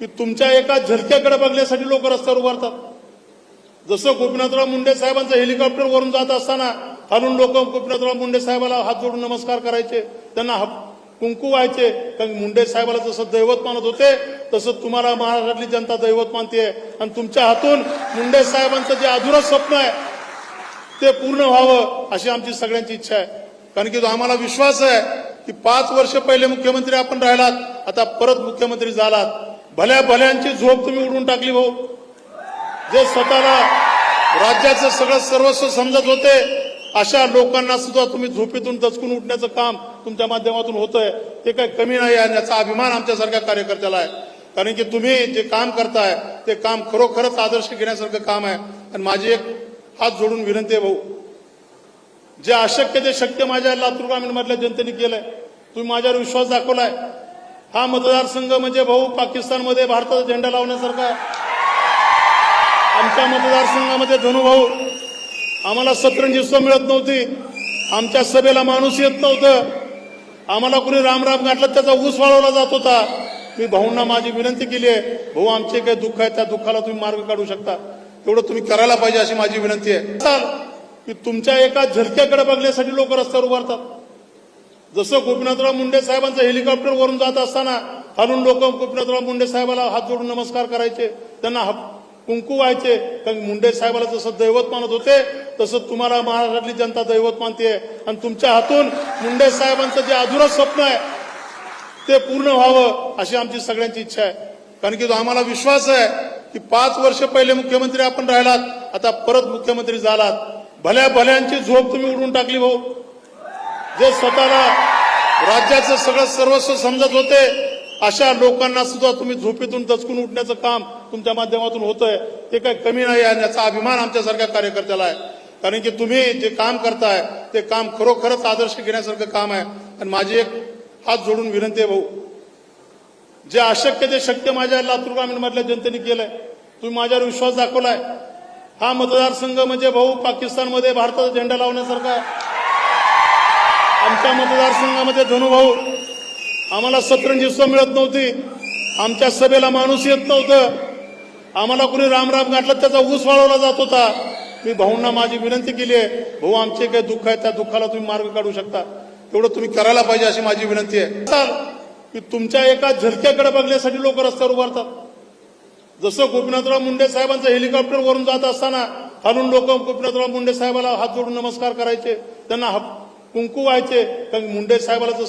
की तुमच्या एका झलक्याकडे बघण्यासाठी लोक रस्त्यावर उभारतात जसं गोपीनाथराव मुंडे साहेबांचं हेलिकॉप्टर वरून जात असताना खालून लोक गोपीनाथराव मुंडे साहेबाला हात जोडून नमस्कार करायचे त्यांना कुंकू व्हायचे कारण मुंडे साहेबाला जसं दैवत मानत होते तसं तुम्हाला महाराष्ट्रातली जनता दैवत मानते आणि तुमच्या हातून मुंडे साहेबांचं जे अधुरं स्वप्न आहे ते पूर्ण व्हावं अशी आमची सगळ्यांची इच्छा आहे. कारण की तो आम्हाला विश्वास आहे की पाच वर्ष पहिले मुख्यमंत्री आपण राहिलात आता परत मुख्यमंत्री झालात. भल्या भल्यांची झोप तुम्ही उडून टाकली भाऊ. जे स्वतःला राज्याचं सगळं सर्वस्व समजत होते अशा लोकांना सुद्धा तुम्ही झोपेतून दचकून उठण्याचं काम तुमच्या माध्यमातून होतंय. ते काही कमी नाही आहे आणि याचा अभिमान आमच्यासारख्या कार्यकर्त्याला आहे. कारण की तुम्ही जे काम करताय ते काम खरोखरच आदर्श घेण्यासारखं काम आहे. आणि माझी एक हात जोडून विनंती आहे भाऊ. जे अशक्य ते शक्य माझ्या लातूर ग्रामीण मधल्या जनतेने केलंय तुम्ही माझ्यावर विश्वास दाखवलाय. हा मतदारसंघ म्हणजे भाऊ पाकिस्तानमध्ये भारताचा झेंडा लावण्यासारखा आमच्या मतदारसंघामध्ये धनुभाऊ आम्हाला सतरंजी सुद्धा मिळत नव्हती. आमच्या सभेला माणूस येत नव्हतं. आम्हाला कुणी राम राम गाठला त्याचा ऊस वाळवला जात होता. मी भाऊंना माझी विनंती केली आहे भाऊ आमचे काही दुःख आहे त्या दुःखाला तुम्ही मार्ग काढू शकता. तेवढं तुम्ही करायला पाहिजे अशी माझी विनंती आहे. चाल की तुमच्या एका झलक्याकडे बघण्यासाठी लोक रस्त्यावर उभारतात. जसं गोपीनाथराव मुंडे साहेबांचं हेलिकॉप्टर वरून जात असताना खालून लोक गोपीनाथराव मुंडे साहेबाला हात जोडून नमस्कार करायचे त्यांना कुंकू व्हायचे. कारण मुंडे साहेबाला जसं दैवत मानत होते तसं तुम्हाला महाराष्ट्रातली जनता दैवत मानते आणि तुमच्या हातून मुंडे साहेबांचं जे अधुरं स्वप्न आहे ते पूर्ण व्हावं अशी आमची सगळ्यांची इच्छा आहे. कारण की आम्हाला विश्वास आहे की पाच वर्ष पहिले मुख्यमंत्री आपण राहिलात आता परत मुख्यमंत्री झालात. भल्या भल्यांची झोप तुम्ही उडून टाकली भाऊ. जे स्वतःला राज्याचं सगळं सर्वस्व समजत होते अशा लोकांना सुद्धा तुम्ही झोपेतून दचकून उठण्याचं काम तुमच्या माध्यमातून होतंय. ते काही कमी नाही आहे आणि याचा अभिमान आमच्यासारख्या कार्यकर्त्याला आहे. कारण की तुम्ही जे काम करताय ते काम खरोखरच आदर्श घेण्यासारखं काम आहे. आणि माझी एक हात जोडून विनंती आहे भाऊ. जे अशक्य ते शक्य माझ्या लातूर ग्रामीण मधल्या जनतेने केलंय तुम्ही माझ्यावर विश्वास दाखवलाय. हा मतदारसंघ म्हणजे भाऊ पाकिस्तानमध्ये भारताचा झेंडा लावण्यासारखा आहे. आमच्या मतदारसंघामध्ये धनुभाऊ आम्हाला सतरंजी सुद्धा मिळत नव्हती. आमच्या सभेला माणूस येत नव्हतं. आम्हाला कुणी राम राम गाठला त्याचा ऊस वाळवला जात होता. मी भाऊंना माझी विनंती केली आहे भाऊ आमचे काही दुःख आहे त्या दुःखाला तुम्ही मार्ग काढू शकता. तेवढं तुम्ही करायला पाहिजे अशी माझी विनंती आहे. की तुमच्या एका झलक्याकडे बघण्यासाठी लोक रस्त्यावर उभारतात जसं गोपीनाथराव मुंडे साहेबांचं हेलिकॉप्टर वरून जात असताना खालून लोक गोपीनाथराव मुंडे साहेबाला हात जोडून नमस्कार करायचे. त्यांना कुंकू व्हायचे. तर मुंडे साहेबाला जसं